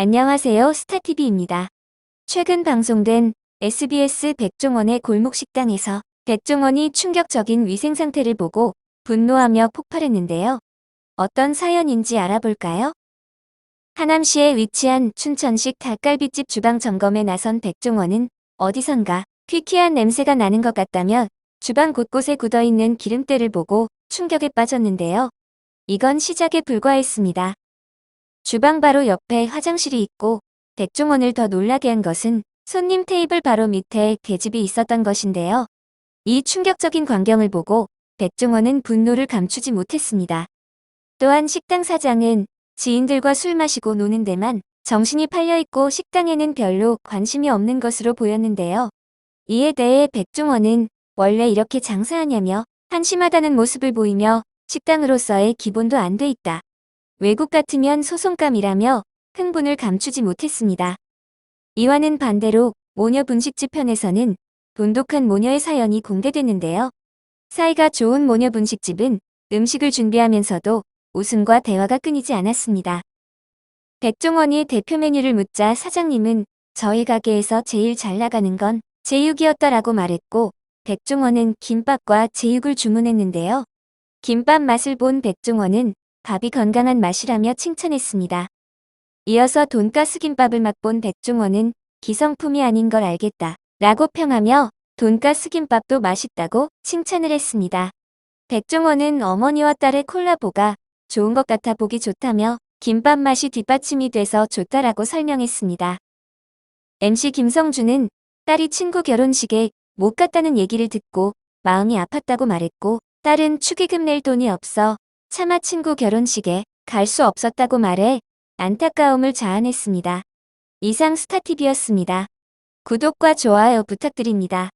안녕하세요. 스타TV입니다. 최근 방송된 SBS 백종원의 골목식당에서 백종원이 충격적인 위생 상태를 보고 분노하며 폭발했는데요. 어떤 사연인지 알아볼까요? 하남시에 위치한 춘천식 닭갈비집 주방 점검에 나선 백종원은 어디선가 퀴퀴한 냄새가 나는 것 같다며 주방 곳곳에 굳어있는 기름때를 보고 충격에 빠졌는데요. 이건 시작에 불과했습니다. 주방 바로 옆에 화장실이 있고 백종원을 더 놀라게 한 것은 손님 테이블 바로 밑에 계집이 있었던 것인데요. 이 충격적인 광경을 보고 백종원은 분노를 감추지 못했습니다. 또한 식당 사장은 지인들과 술 마시고 노는 데만 정신이 팔려있고 식당에는 별로 관심이 없는 것으로 보였는데요. 이에 대해 백종원은 원래 이렇게 장사하냐며 한심하다는 모습을 보이며 식당으로서의 기본도 안 돼 있다. 외국 같으면 소송감이라며 흥분을 감추지 못했습니다. 이와는 반대로 모녀 분식집 편에서는 돈독한 모녀의 사연이 공개됐는데요. 사이가 좋은 모녀 분식집은 음식을 준비하면서도 웃음과 대화가 끊이지 않았습니다. 백종원이 대표 메뉴를 묻자 사장님은 저희 가게에서 제일 잘 나가는 건 제육이었다라고 말했고 백종원은 김밥과 제육을 주문했는데요. 김밥 맛을 본 백종원은 밥이 건강한 맛이라며 칭찬했습니다. 이어서 돈가스 김밥을 맛본 백종원은 기성품이 아닌 걸 알겠다 라고 평하며 돈가스 김밥도 맛있다고 칭찬을 했습니다. 백종원은 어머니와 딸의 콜라보가 좋은 것 같아 보기 좋다며 김밥 맛이 뒷받침이 돼서 좋다라고 설명했습니다. MC 김성주는 딸이 친구 결혼식에 못 갔다는 얘기를 듣고 마음이 아팠다고 말했고 딸은 축의금 낼 돈이 없어 차마 친구 결혼식에 갈 수 없었다고 말해 안타까움을 자아냈습니다. 이상 스타TV였습니다. 구독과 좋아요 부탁드립니다.